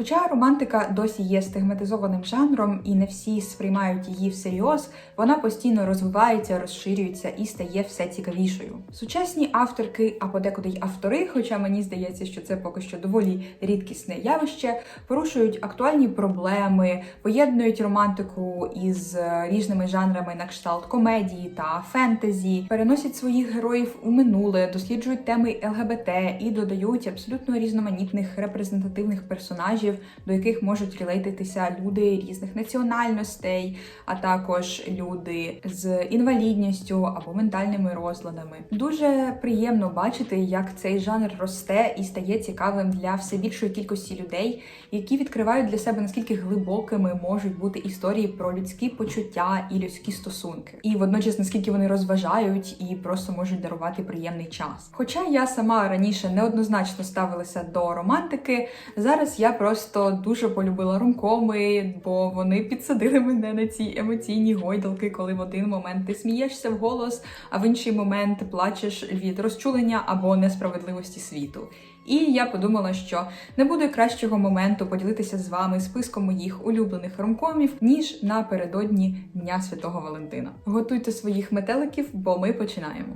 Хоча романтика досі є стигматизованим жанром і не всі сприймають її всерйоз, вона постійно розвивається, розширюється і стає все цікавішою. Сучасні авторки, а подекуди й автори, хоча мені здається, що це поки що доволі рідкісне явище, порушують актуальні проблеми, поєднують романтику із е, різними жанрами на кшталт комедії та фентезі, переносять своїх героїв у минуле, досліджують теми ЛГБТ і додають абсолютно різноманітних репрезентативних персонажів, до яких можуть релейтитися люди різних національностей, а також люди з інвалідністю або ментальними розладами. Дуже приємно бачити, як цей жанр росте і стає цікавим для все більшої кількості людей, які відкривають для себе наскільки глибокими можуть бути історії про людські почуття і людські стосунки, і водночас наскільки вони розважають і просто можуть дарувати приємний час. Хоча я сама раніше неоднозначно ставилася до романтики, зараз я просто дуже полюбила ромкоми, бо вони підсадили мене на ці емоційні гойдалки, коли в один момент ти смієшся вголос, а в інший момент плачеш від розчулення або несправедливості світу. І я подумала, що не буде кращого моменту поділитися з вами списком моїх улюблених ромкомів, ніж напередодні Дня Святого Валентина. Готуйте своїх метеликів, бо ми починаємо.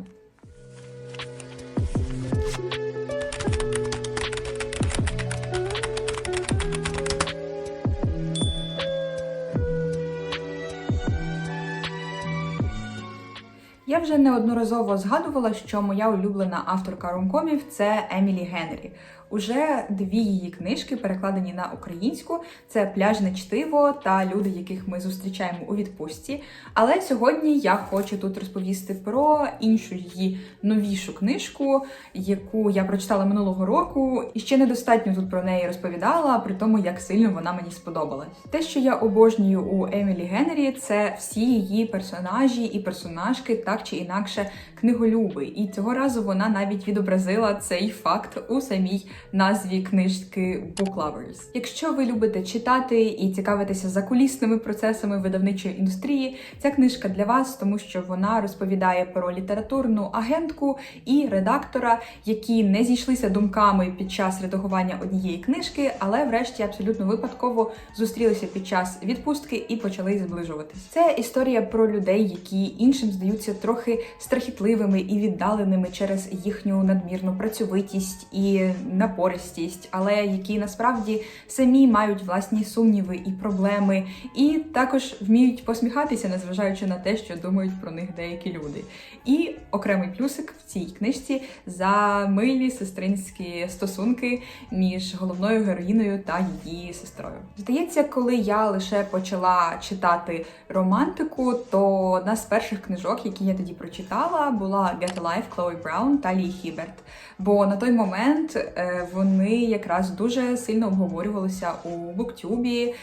Я вже неодноразово згадувала, що моя улюблена авторка ромкомів це Емілі Генрі. Уже дві її книжки перекладені на українську: це пляжне чтиво та люди, яких ми зустрічаємо у відпустці. Але сьогодні я хочу тут розповісти про іншу її новішу книжку, яку я прочитала минулого року, і ще недостатньо тут про неї розповідала, при тому як сильно вона мені сподобалась. Те, що я обожнюю у Емілі Генрі, це всі її персонажі і персонажки, так чи інакше книголюби. І цього разу вона навіть відобразила цей факт у самій назві книжки Book Lovers. Якщо ви любите читати і цікавитися закулісними процесами видавничої індустрії, ця книжка для вас, тому що вона розповідає про літературну агентку і редактора, які не зійшлися думками під час редагування однієї книжки, але врешті абсолютно випадково зустрілися під час відпустки і почали зближуватись. Це історія про людей, які іншим здаються трохи страхітливими і віддаленими через їхню надмірну працьовитість і напористість, але які насправді самі мають власні сумніви і проблеми, і також вміють посміхатися, незважаючи на те, що думають про них деякі люди. І окремий плюсик в цій книжці за милі сестринські стосунки між головною героїною та її сестрою. Здається, коли я лише почала читати романтику, то одна з перших книжок, які я тоді прочитала, була Get Alive Chloe Brown та Лі Хіберт. Бо на той момент е, вони якраз дуже сильно обговорювалися у буктюбі.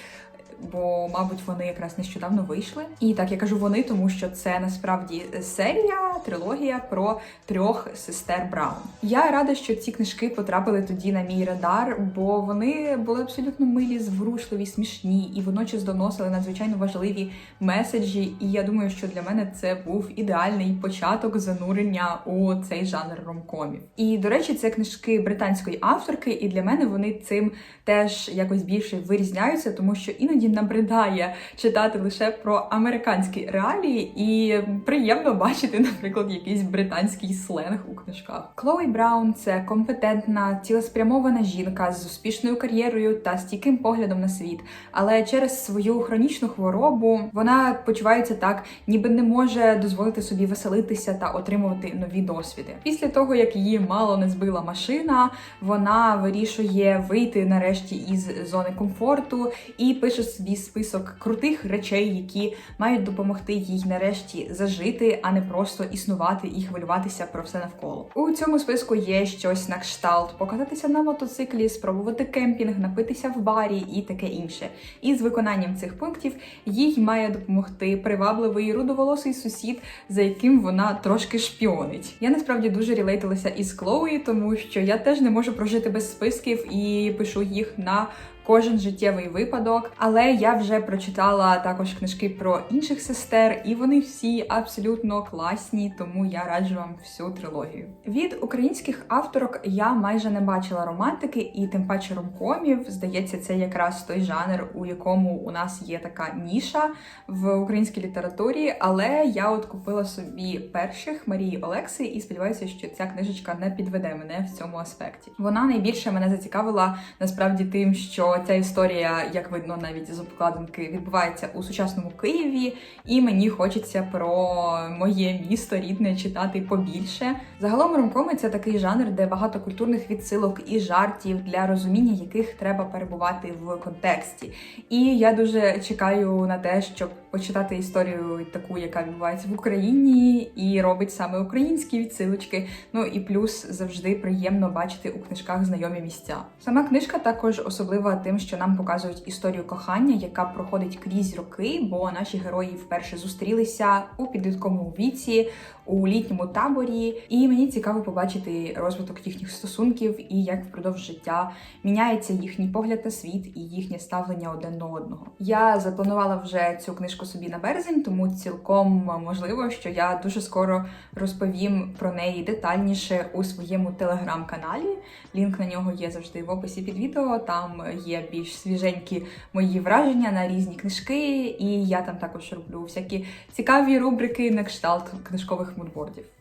Бо, мабуть, вони якраз нещодавно вийшли. І так я кажу вони, тому що це насправді серія, трилогія про трьох сестер Браун. Я рада, що ці книжки потрапили тоді на мій радар, бо вони були абсолютно милі, зворушливі, смішні і водночас доносили надзвичайно важливі меседжі. І я думаю, що для мене це був ідеальний початок занурення у цей жанр ромкомів. І до речі, це книжки британської авторки, і для мене вони цим теж якось більше вирізняються, тому що іноді набридає читати лише про американські реалії, і приємно бачити, наприклад, якийсь британський сленг у книжках. Клоі Браун це компетентна, цілеспрямована жінка з успішною кар'єрою та стійким поглядом на світ. Але через свою хронічну хворобу вона почувається так, ніби не може дозволити собі веселитися та отримувати нові досвіди. Після того, як її мало не збила машина, вона вирішує вийти нарешті із зони комфорту і пише собі список крутих речей, які мають допомогти їй нарешті зажити, а не просто існувати і хвилюватися про все навколо. У цьому списку є щось на кшталт, покататися на мотоциклі, спробувати кемпінг, напитися в барі і таке інше. І з виконанням цих пунктів їй має допомогти привабливий рудоволосий сусід, за яким вона трошки шпіонить. Я насправді дуже релейтилася із Клоуї, тому що я теж не можу прожити без списків і пишу їх на кожен життєвий випадок. Але я вже прочитала також книжки про інших сестер, і вони всі абсолютно класні, тому я раджу вам всю трилогію. Від українських авторок я майже не бачила романтики, і тим паче ромкомів. Здається, це якраз той жанр, у якому у нас є така ніша в українській літературі. Але я от купила собі перших Марії Олекси і сподіваюся, що ця книжечка не підведе мене в цьому аспекті. Вона найбільше мене зацікавила насправді тим, що ця історія, як видно, навіть з обкладинки, відбувається у сучасному Києві, і мені хочеться про моє місто рідне читати побільше. Загалом ромкоми це такий жанр, де багато культурних відсилок і жартів, для розуміння яких треба перебувати в контексті. І я дуже чекаю на те, щоб почитати історію таку, яка відбувається в Україні, і робить саме українські відсилочки. Ну і плюс завжди приємно бачити у книжках знайомі місця. Сама книжка також особлива тим, що нам показують історію кохання, яка проходить крізь роки, бо наші герої вперше зустрілися у підлітковому віці, у літньому таборі. І мені цікаво побачити розвиток їхніх стосунків і як впродовж життя міняється їхній погляд на світ і їхнє ставлення один до одного. Я запланувала вже цю книжку собі на березень, тому цілком можливо, що я дуже скоро розповім про неї детальніше у своєму телеграм-каналі. Лінк на нього є завжди в описі під відео. Там є більш свіженькі мої враження на різні книжки, і я там також роблю всякі цікаві рубрики на кшталт книжкових мудбордів.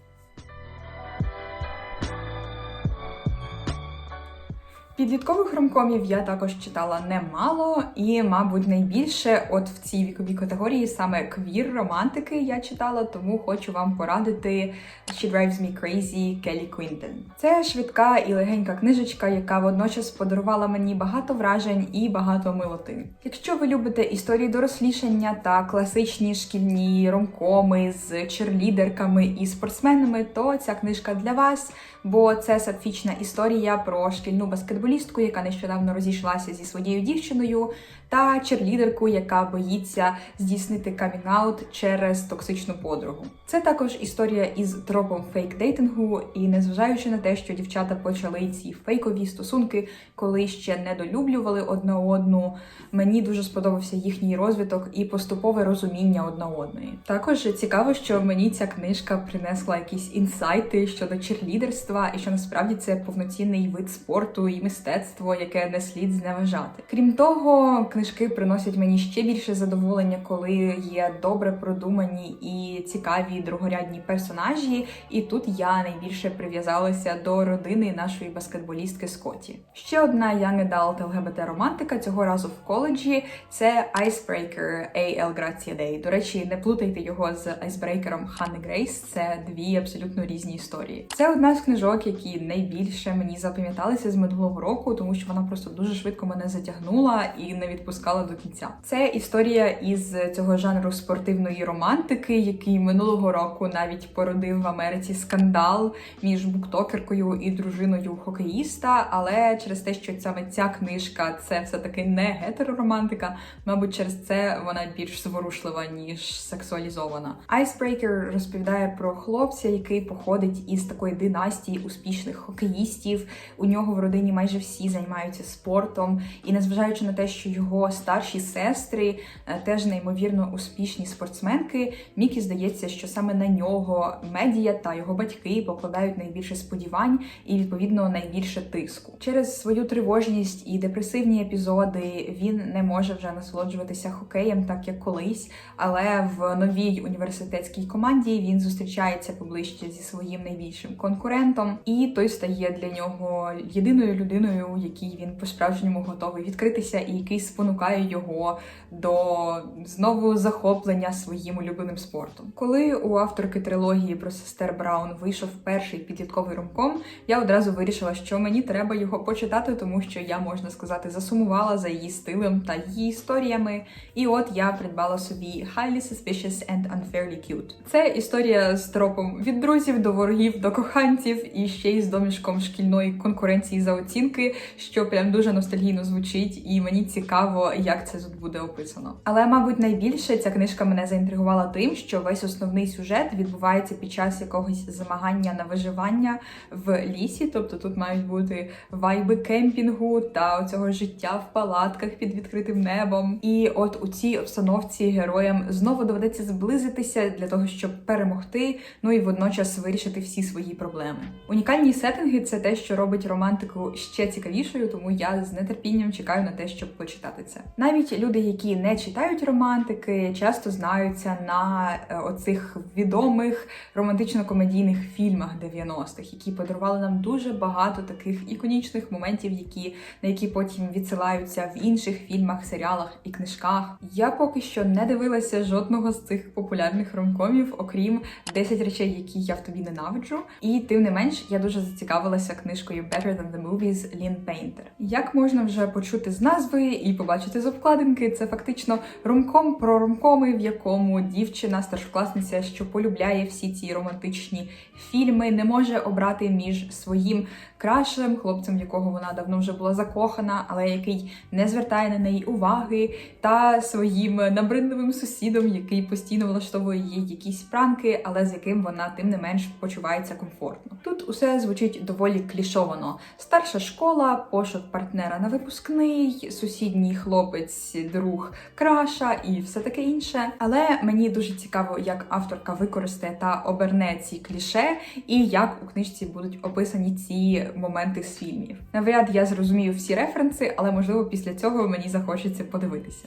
Підліткових ромкомів я також читала немало, і, мабуть, найбільше от в цій віковій категорії саме квір романтики я читала, тому хочу вам порадити She Drives Me Crazy Келлі Квінтон. Це швидка і легенька книжечка, яка водночас подарувала мені багато вражень і багато милоти. Якщо ви любите історії дорослішання та класичні шкільні ромкоми з черлідерками і спортсменами, то ця книжка для вас, бо це сапфічна історія про шкільну баскетболістку, яка нещодавно розійшлася зі своєю дівчиною, та черлідерку, яка боїться здійснити камінг-аут через токсичну подругу. Це також історія із тропом фейк-дейтингу, і незважаючи на те, що дівчата почали ці фейкові стосунки, коли ще недолюблювали одне одну, мені дуже сподобався їхній розвиток і поступове розуміння одна одної. Також цікаво, що мені ця книжка принесла якісь інсайти щодо черлідерства, і що насправді це повноцінний вид спорту і мистецтво, яке не слід зневажати. Крім того, книжки приносять мені ще більше задоволення, коли є добре продумані і цікаві другорядні персонажі. І тут я найбільше прив'язалася до родини нашої баскетболістки Скотті. Ще одна young adult ЛГБТ романтика цього разу в коледжі. Це Icebreaker A.L. Gracia Day. До речі, не плутайте його з айсбрейкером Ханни Грейс. Це дві абсолютно різні історії. Це одна з книжок, які найбільше мені запам'яталися з минулого року, тому що вона просто дуже швидко мене затягнула і не відпускала до кінця. Це історія із цього жанру спортивної романтики, який минулого року навіть породив в Америці скандал між буктокеркою і дружиною хокеїста. Але через те, що саме ця книжка це все таки не гетероромантика, мабуть, через це вона більш зворушлива ніж сексуалізована. Icebreaker розповідає про хлопця, який походить із такої династії успішних хокеїстів. У нього в родині майже всі займаються спортом, і незважаючи на те, що його старші сестри е, теж неймовірно успішні спортсменки, Мікі здається, що саме на нього медіа та його батьки покладають найбільше сподівань і відповідно найбільше тиску. Через свою тривожність і депресивні епізоди він не може вже насолоджуватися хокеєм, так як колись, але в новій університетській команді він зустрічається поближче зі своїм найбільшим конкурентом, і той стає для нього єдиною людиною, якій він по-справжньому готовий відкритися, і який спонукає його до знову захоплення своїм улюбленим спортом. Коли у авторки трилогії про сестер Браун вийшов перший підлітковий ромком, я одразу вирішила, що мені треба його почитати, тому що я можна сказати засумувала за її стилем та її історіями. І от я придбала собі Highly Suspicious and Unfairly Cute. Це історія з тропом від друзів до ворогів до коханців і ще й з домішком шкільної конкуренції за настільки, що прям дуже ностальгійно звучить, і мені цікаво, як це тут буде описано. Але, мабуть, найбільше ця книжка мене заінтригувала тим, що весь основний сюжет відбувається під час якогось змагання на виживання в лісі. Тобто тут мають бути вайби кемпінгу та оцього життя в палатках під відкритим небом. І от у цій обстановці героям знову доведеться зблизитися для того, щоб перемогти, ну і водночас вирішити всі свої проблеми. Унікальні сеттинги це те, що робить романтику ще цікавішою, тому я з нетерпінням чекаю на те, щоб почитати це. Навіть люди, які не читають романтики, часто знаються на е, оцих відомих романтично-комедійних фільмах 90-х, які подарували нам дуже багато таких іконічних моментів, які на які потім відсилаються в інших фільмах, серіалах і книжках. Я поки що не дивилася жодного з цих популярних ромкомів, окрім 10 речей, які я в тобі ненавиджу. І тим не менш, я дуже зацікавилася книжкою Better Than the Movies Лін Пейнтер. Як можна вже почути з назви і побачити з обкладинки, це фактично ромком про ромкоми, в якому дівчина, старшокласниця, що полюбляє всі ці романтичні фільми, не може обрати між своїм крашем, хлопцем, якого вона давно вже була закохана, але який не звертає на неї уваги, та своїм набридливим сусідом, який постійно влаштовує їй якісь пранки, але з яким вона тим не менш почувається комфортно. Тут усе звучить доволі клішовано: старша школа, пошук партнера на випускний, сусідній хлопець, друг краша і все таке інше. Але мені дуже цікаво, як авторка використає та оберне ці кліше, і як у книжці будуть описані ці моменти з фільмів. Навряд я зрозумію всі референси, але можливо після цього мені захочеться подивитися.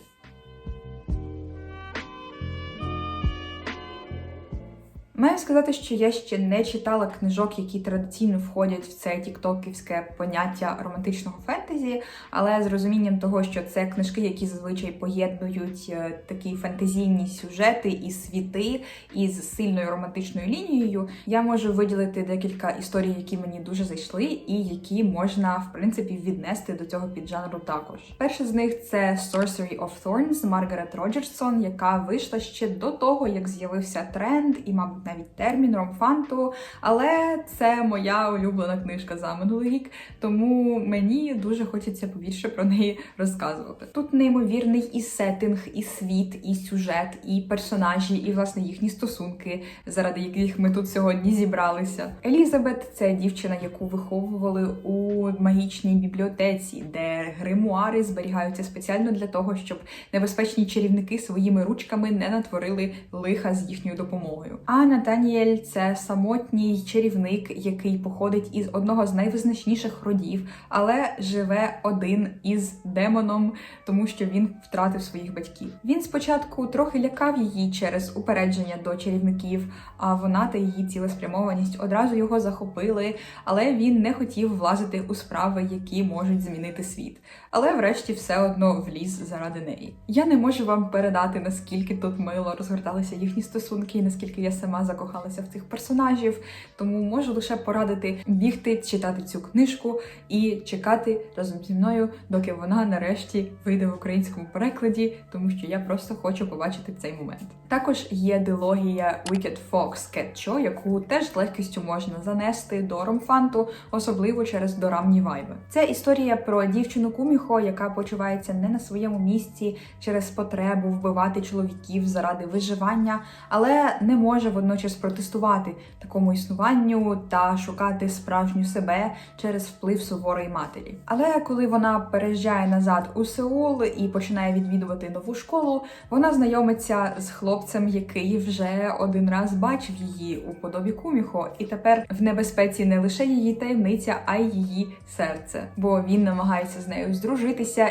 Маю сказати, що я ще не читала книжок, які традиційно входять в це тіктоківське поняття романтичного фентезі, але з розумінням того, що це книжки, які зазвичай поєднують е, такі фентезійні сюжети і світи із сильною романтичною лінією, я можу виділити декілька історій, які мені дуже зайшли, і які можна в принципі віднести до цього піджанру також. Перша з них це Sorcery of Thorns Маргарет Роджерсон, яка вийшла ще до того, як з'явився тренд і, мабуть, навіть термін ромфанту. Але це моя улюблена книжка за минулий рік, тому мені дуже хочеться побільше про неї розказувати. Тут неймовірний і сеттинг, і світ, і сюжет, і персонажі, і власне їхні стосунки, заради яких ми тут сьогодні зібралися. Елізабет це дівчина, яку виховували у магічній бібліотеці, де гримуари зберігаються спеціально для того, щоб небезпечні чарівники своїми ручками не натворили лиха з їхньою допомогою. А Натаніель це самотній чарівник, який походить із одного з найвизначніших родів, але живе один із демоном, тому що він втратив своїх батьків. Він спочатку трохи лякав її через упередження до чарівників, а вона та її цілеспрямованість одразу його захопили, але він не хотів влазити у справи, які можуть змінити світ. Але врешті все одно вліз заради неї. Я не можу вам передати наскільки тут мило розгорталися їхні стосунки, і наскільки я сама закохалася в цих персонажів. Тому можу лише порадити бігти, читати цю книжку і чекати разом зі мною, доки вона нарешті вийде в українському перекладі, тому що я просто хочу побачити цей момент. Також є дилогія Wicked Fox Кетчо, яку теж з легкістю можна занести до ромфанту, особливо через дорамні вайби. Це історія про дівчину Куміхо, яка почувається не на своєму місці через потребу вбивати чоловіків заради виживання, але не може водночас протестувати такому існуванню та шукати справжню себе через вплив суворої матері. Але коли вона переїжджає назад у Сеул і починає відвідувати нову школу, вона знайомиться з хлопцем, який вже один раз бачив її у подобі Куміхо, і тепер в небезпеці не лише її таємниця, а й її серце, бо він намагається з нею здружитися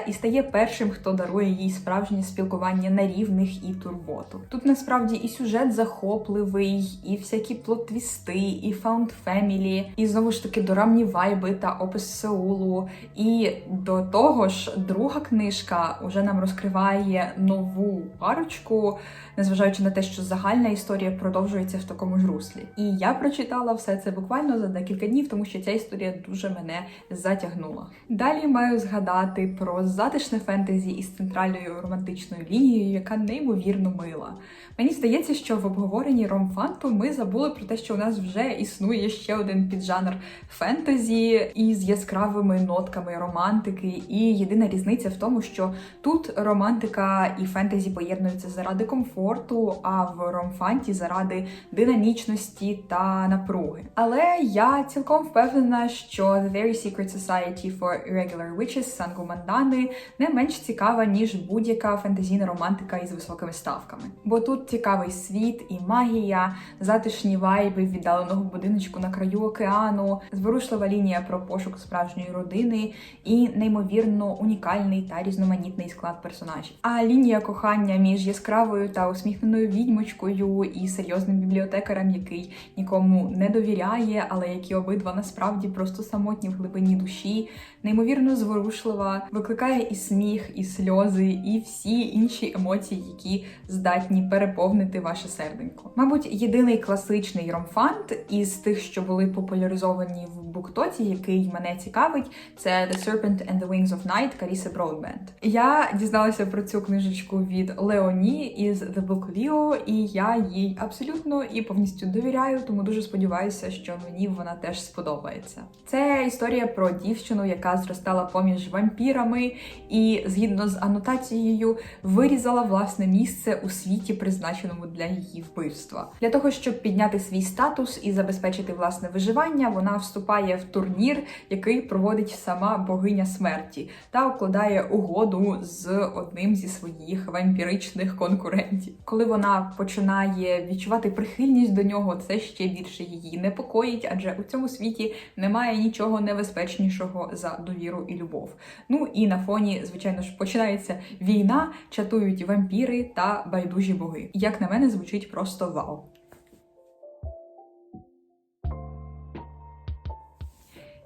і стає першим, хто дарує їй справжнє спілкування на рівних і турботу. Тут насправді і сюжет захопливий, і всякі плот-твісти, і фаунд фемілі, і знову ж таки дорамні вайби та опис Сеулу. І до того ж, друга книжка вже нам розкриває нову парочку, незважаючи на те, що загальна історія продовжується в такому ж руслі. І я прочитала все це буквально за декілька днів, тому що ця історія дуже мене затягнула. Далі маю згадати читати про затишне фентезі із центральною романтичною лінією, яка неймовірно мила. Мені здається, що в обговоренні ромфанту ми забули про те, що у нас вже існує ще один піджанр фентезі із яскравими нотками романтики. І єдина різниця в тому, що тут романтика і фентезі поєднуються заради комфорту, а в ромфанті заради динамічності та напруги. Але я цілком впевнена, що The Very Secret Society for Irregular Witches Сангу Мандани не менш цікава, ніж будь-яка фентезійна романтика із високими ставками. Бо тут цікавий світ і магія, затишні вайби віддаленого будиночку на краю океану, зворушлива лінія про пошук справжньої родини і неймовірно унікальний та різноманітний склад персонажів. А лінія кохання між яскравою та усміхненою відьмочкою і серйозним бібліотекарем, який нікому не довіряє, але які обидва насправді просто самотні в глибині душі, неймовірно зворушлива, викликає і сміх, і сльози, і всі інші емоції, які здатні переповнити ваше серденько. Мабуть, єдиний класичний ромфант із тих, що були популяризовані в буктоті, який мене цікавить, це The Serpent and the Wings of Night Каріси Broadbent. Я дізналася про цю книжечку від Леоні із The Book Leo, і я їй абсолютно і повністю довіряю, тому дуже сподіваюся, що мені вона теж сподобається. Це історія про дівчину, яка зростала поміж вампірами, і згідно з анотацією вирізала власне місце у світі, призначеному для її вбивства. Для того щоб підняти свій статус і забезпечити власне виживання, вона вступає в турнір, який проводить сама богиня смерті, та укладає угоду з одним зі своїх вампіричних конкурентів. Коли вона починає відчувати прихильність до нього, це ще більше її непокоїть, адже у цьому світі немає нічого небезпечнішого за довіру і любов. Ну і на фоні, звичайно ж, починається війна, чатують вампіри та байдужі боги. Як на мене, звучить просто вау.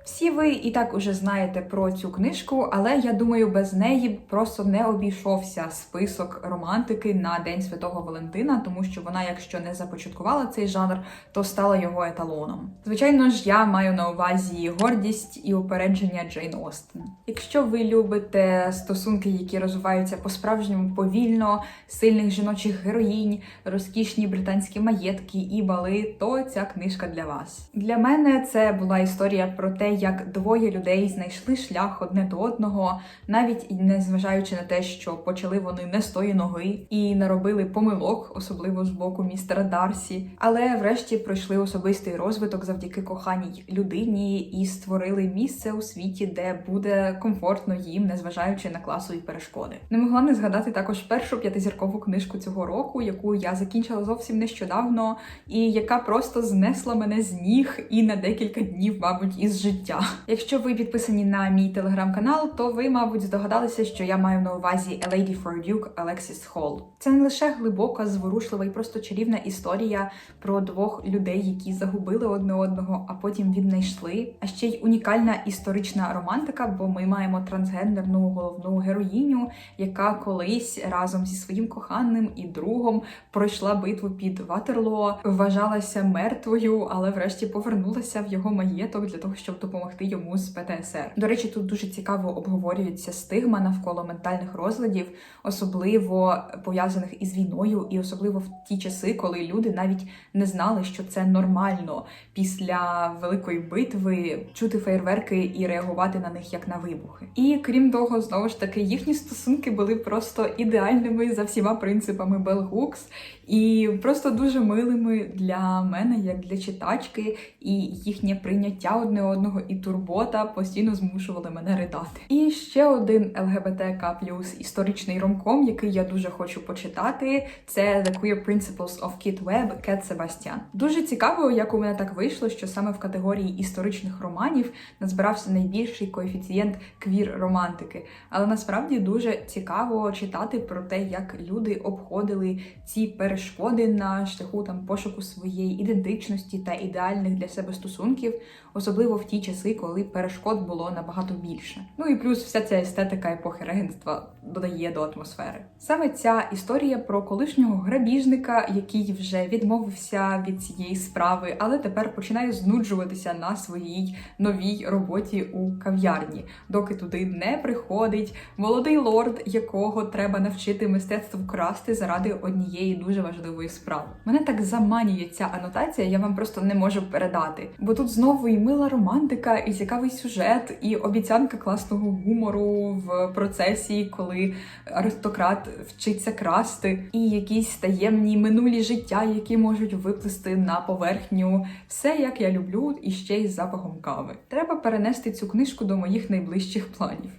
Всі ви і так уже знаєте про цю книжку, але я думаю, без неї просто не обійшовся список романтики на День Святого Валентина, тому що вона, якщо не започаткувала цей жанр, то стала його еталоном. Звичайно ж, я маю на увазі гордість і упередження Джейн Остен. Якщо ви любите стосунки, які розвиваються по-справжньому повільно, сильних жіночих героїнь, розкішні британські маєтки і бали, то ця книжка для вас. Для мене це була історія про те, як двоє людей знайшли шлях одне до одного, навіть не зважаючи на те, що почали вони не з тої ноги і наробили помилок, особливо з боку містера Дарсі, але врешті пройшли особистий розвиток завдяки коханій людині і створили місце у світі, де буде комфортно їм, незважаючи на класові перешкоди. Не могла не згадати також першу п'ятизіркову книжку цього року, яку я закінчила зовсім нещодавно, і яка просто знесла мене з ніг і на декілька днів, мабуть, із життя. Якщо ви підписані на мій телеграм-канал, то ви, мабуть, здогадалися, що я маю на увазі A Lady for Duke Алексіс Холл. Це не лише глибока, зворушлива і просто чарівна історія про двох людей, які загубили одне одного, а потім віднайшли. А ще й унікальна історична романтика, бо ми маємо трансгендерну головну героїню, яка колись разом зі своїм коханим і другом пройшла битву під Ватерлоо, вважалася мертвою, але врешті повернулася в його маєток для того, щоб допомогти йому з ПТСР. До речі, тут дуже цікаво обговорюється стигма навколо ментальних розладів, особливо пов'язаних із війною, і особливо в ті часи, коли люди навіть не знали, що це нормально після великої битви чути фейерверки і реагувати на них як на вибухи. І крім того, знову ж таки, їхні стосунки були просто ідеальними за всіма принципами Бел Гукс і просто дуже милими для мене, як для читачки, і їхнє прийняття одне одного і турбота постійно змушували мене ридати. І ще один ЛГБТК плюс історичний ромком, який я дуже хочу почитати, це The Queer Principles of Kit Webb Кет Себастьян. Дуже цікаво, як у мене так вийшло, що саме в категорії історичних романів назбирався найбільший коефіцієнт квір-романтики. Але насправді дуже цікаво читати про те, як люди обходили ці перешкоди на шляху там пошуку своєї ідентичності та ідеальних для себе стосунків, особливо в ті часи, коли перешкод було набагато більше. Ну і плюс вся ця естетика епохи регенства додає до атмосфери. Саме ця історія про колишнього грабіжника, який вже відмовився від цієї справи, але тепер починає знуджуватися на своїй новій роботі у кав'ярні, доки туди не приходить молодий лорд, якого треба навчити мистецтву красти заради однієї дуже важливої справи. Мене так заманює ця анотація, я вам просто не можу передати. Бо тут знову і мила романтика, і цікавий сюжет, і обіцянка класного гумору в процесі, коли аристократ вчиться красти, і якісь таємні минулі життя, які можуть виплисти на поверхню. Все як я люблю, і ще й з запахом кави. Треба перенести цю книжку до моїх найближчих планів.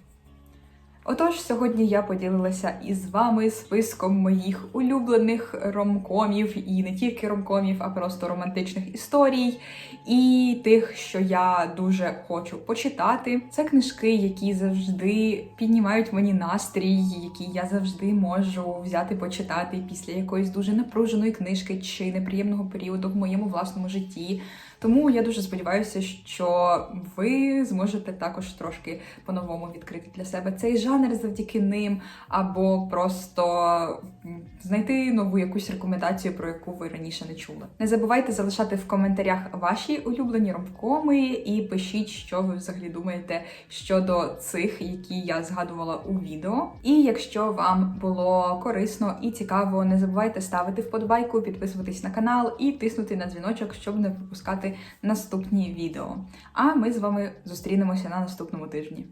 Отож, сьогодні я поділилася із вами списком моїх улюблених ромкомів, і не тільки ромкомів, а просто романтичних історій, і тих, що я дуже хочу почитати. Це книжки, які завжди піднімають мені настрій, які я завжди можу взяти почитати після якоїсь дуже напруженої книжки чи неприємного періоду в моєму власному житті. Тому я дуже сподіваюся, що ви зможете також трошки по-новому відкрити для себе цей жанр завдяки ним, або просто знайти нову якусь рекомендацію, про яку ви раніше не чули. Не забувайте залишати в коментарях ваші улюблені ромкоми і пишіть, що ви взагалі думаєте щодо цих, які я згадувала у відео. І якщо вам було корисно і цікаво, не забувайте ставити вподобайку, підписуватись на канал і тиснути на дзвіночок, щоб не пропускати наступні відео. А ми з вами зустрінемося на наступному тижні.